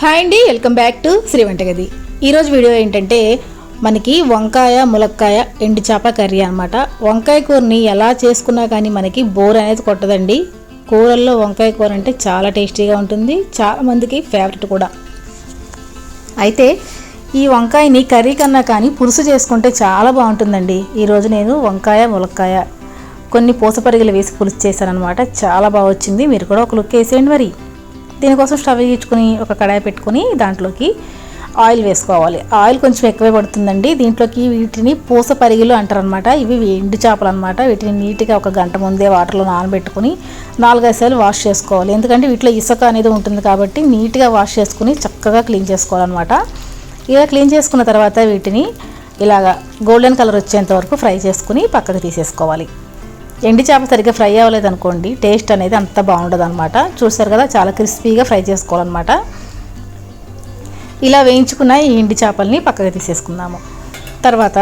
Hi అండి welcome back to Shri వంటగది. ఈరోజు వీడియో ఏంటంటే మనకి వంకాయ ములక్కాయ ఎండు చేప కర్రీ అనమాట వంకాయ కూరని ఎలా చేసుకున్నా కానీ మనకి బోర్ అనేది కొట్టదండి. కూరల్లో వంకాయ కూర అంటే చాలా టేస్టీగా ఉంటుంది. చాలా మందికి ఫేవరెట్ కూడా. అయితే ఈ వంకాయని కర్రీ కన్నా కానీ పులుసు చేసుకుంటే చాలా బాగుంటుందండి. ఈరోజు నేను వంకాయ ములక్కాయ కొన్ని పూసపరిగలు వేసి పులుసు చేశాను అనమాట చాలా బాగా వచ్చింది. మీరు కూడా ఒక లుక్ వేసేయండి మరి. దీనికోసం స్టవ్ ఇచ్చుకొని ఒక కడాయి పెట్టుకొని దాంట్లోకి ఆయిల్ వేసుకోవాలి. ఆయిల్ కొంచెం ఎక్కువే పడుతుందండి. దీంట్లోకి వీటిని పూస పరిగిలు అంటారనమాట ఇవి ఎండు చేపలు అనమాట వీటిని నీట్గా ఒక గంట ముందే వాటర్లో నానబెట్టుకుని నాలుగైదు సార్లు వాష్ చేసుకోవాలి. ఎందుకంటే వీటిలో ఇసుక అనేది ఉంటుంది కాబట్టి నీట్గా వాష్ చేసుకుని చక్కగా క్లీన్ చేసుకోవాలన్నమాట. ఇలా క్లీన్ చేసుకున్న తర్వాత వీటిని ఇలాగా గోల్డెన్ కలర్ వచ్చేంత వరకు ఫ్రై చేసుకుని పక్కకు తీసేసుకోవాలి. ఎండి చేప సరిగ్గా ఫ్రై అవ్వలేదు అనుకోండి టేస్ట్ అనేది అంత బాగుండదు అనమాట చూసారు కదా చాలా క్రిస్పీగా ఫ్రై చేసుకోవాలన్నమాట. ఇలా వేయించుకున్న ఈ ఎండి చేపల్ని పక్కకు తీసేసుకుందాము. తర్వాత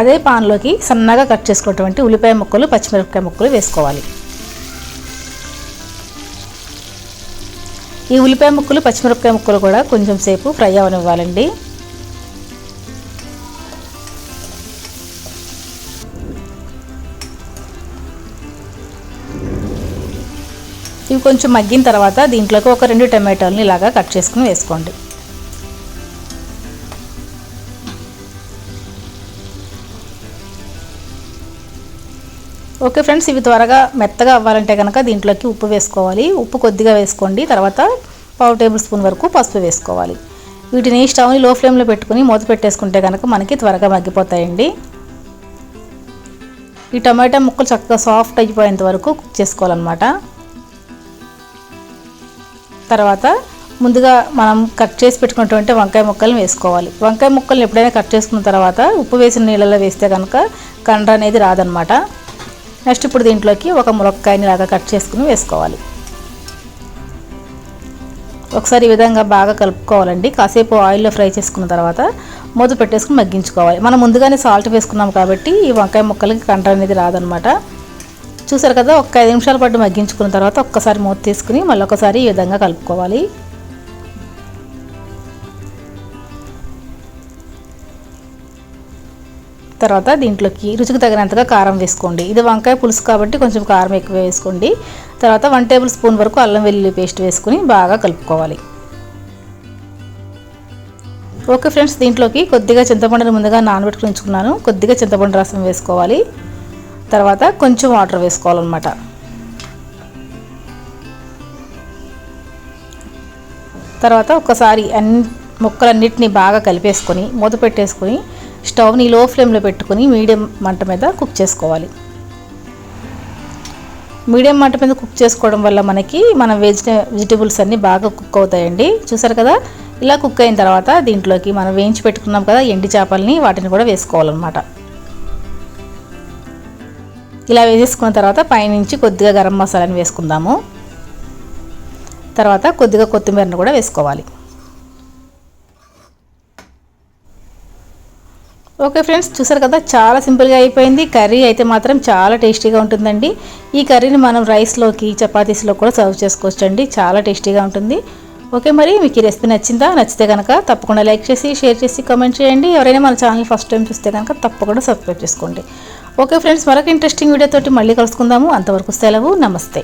అదే పాన్లోకి సన్నగా కట్ చేసుకున్నటువంటి ఉల్లిపాయ ముక్కలు పచ్చిమిరపకాయ ముక్కలు వేసుకోవాలి. ఈ ఉల్లిపాయ ముక్కలు పచ్చిమిరపకాయ ముక్కలు కూడా కొంచెం సేపు ఫ్రై అవనివ్వాలండి ఇవి కొంచెం మగ్గిన తర్వాత దీంట్లోకి ఒక రెండు టమాటాలని ఇలాగా కట్ చేసుకుని వేసుకోండి. ఓకే ఫ్రెండ్స్ ఇవి త్వరగా మెత్తగా అవ్వాలంటే కనుక దీంట్లోకి ఉప్పు వేసుకోవాలి. ఉప్పు కొద్దిగా వేసుకోండి. తర్వాత పావు టేబుల్ స్పూన్ వరకు పసుపు వేసుకోవాలి. వీటిని స్టవ్ని లో ఫ్లేమ్లో పెట్టుకుని మూత పెట్టేసుకుంటే కనుక మనకి త్వరగా మగ్గిపోతాయండి. ఈ టమాటా ముక్కలు చక్కగా సాఫ్ట్ అయిపోయేంత వరకు కుక్ చేసుకోవాలన్నమాట. తర్వాత ముందుగా మనం కట్ చేసి పెట్టుకున్నటువంటి వంకాయ ముక్కల్ని వేసుకోవాలి. వంకాయ ముక్కలను ఎప్పుడైనా కట్ చేసుకున్న తర్వాత ఉప్పు వేసిన నీళ్ళలో వేస్తే కనుక కండ్ర అనేది రాదనమాట నెక్స్ట్ ఇప్పుడు దీంట్లోకి ఒక ములక్కాయని లాగా కట్ చేసుకుని వేసుకోవాలి. ఒకసారి ఈ విధంగా బాగా కలుపుకోవాలండి. కాసేపు ఆయిల్లో ఫ్రై చేసుకున్న తర్వాత మూత పెట్టేసుకుని మగ్గించుకోవాలి. మనం ముందుగానే సాల్ట్ వేసుకున్నాం కాబట్టి ఈ వంకాయ ముక్కలకి కండ్ర అనేది రాదనమాట చూసారు కదా ఒక ఐదు నిమిషాల పాటు మగ్గించుకున్న తర్వాత ఒక్కసారి మూత తీసుకుని మళ్ళీ ఒకసారి ఈ విధంగా కలుపుకోవాలి. తర్వాత దీంట్లోకి రుచికి తగినంతగా కారం వేసుకోండి. ఇది వంకాయ పులుసు కాబట్టి కొంచెం కారం ఎక్కువ వేసుకోండి. తర్వాత వన్ టేబుల్ స్పూన్ వరకు అల్లం వెల్లుల్లి పేస్ట్ వేసుకుని బాగా కలుపుకోవాలి. ఓకే ఫ్రెండ్స్ దీంట్లోకి కొద్దిగా చింతపండుని ముందుగా నానబెట్టుకుని ఉంచుకున్నాను. కొద్దిగా చింతపండు రసం వేసుకోవాలి. తర్వాత కొంచెం వాటర్ వేసుకోవాలన్నమాట. తర్వాత ఒకసారి అన్ని ముక్కలన్నిటిని బాగా కలిపేసుకొని మూత పెట్టేసుకొని స్టవ్ని లో ఫ్లేమ్లో పెట్టుకొని మీడియం మంట మీద కుక్ చేసుకోవాలి. మీడియం మంట మీద కుక్ చేసుకోవడం వల్ల మనకి మన వెజిట వెజిటబుల్స్ అన్నీ బాగా కుక్ అవుతాయండి. చూసారు కదా? ఇలా కుక్ అయిన తర్వాత దీంట్లోకి మనం వేయించి పెట్టుకున్నాం కదా ఎండి చేపల్ని వాటిని కూడా వేసుకోవాలన్నమాట. ఇలా వేసేసుకున్న తర్వాత పైనుంచి కొద్దిగా గరం మసాలాని వేసుకుందాము. తర్వాత కొద్దిగా కొత్తిమీరను కూడా వేసుకోవాలి. ఓకే ఫ్రెండ్స్ చూసారు కదా చాలా సింపుల్గా అయిపోయింది. కర్రీ అయితే మాత్రం చాలా టేస్టీగా ఉంటుందండి. ఈ కర్రీని మనం రైస్లోకి చపాతీస్లో కూడా సర్వ్ చేసుకోవచ్చండి. చాలా టేస్టీగా ఉంటుంది. ఓకే మరి మీకు ఈ రెసిపీ నచ్చిందా? నచ్చితే కనుక తప్పకుండా లైక్ చేసి షేర్ చేసి కామెంట్ చేయండి. ఎవరైనా మన ఛానల్ ఫస్ట్ టైం చూస్తే కనుక తప్పకుండా సబ్స్క్రైబ్ చేసుకోండి. ఓకే ఫ్రెండ్స్ మరొక ఇంట్రెస్టింగ్ వీడియోతోటి మళ్ళీ కలుసుకుందాము. అంతవరకు సెలవు నమస్తే.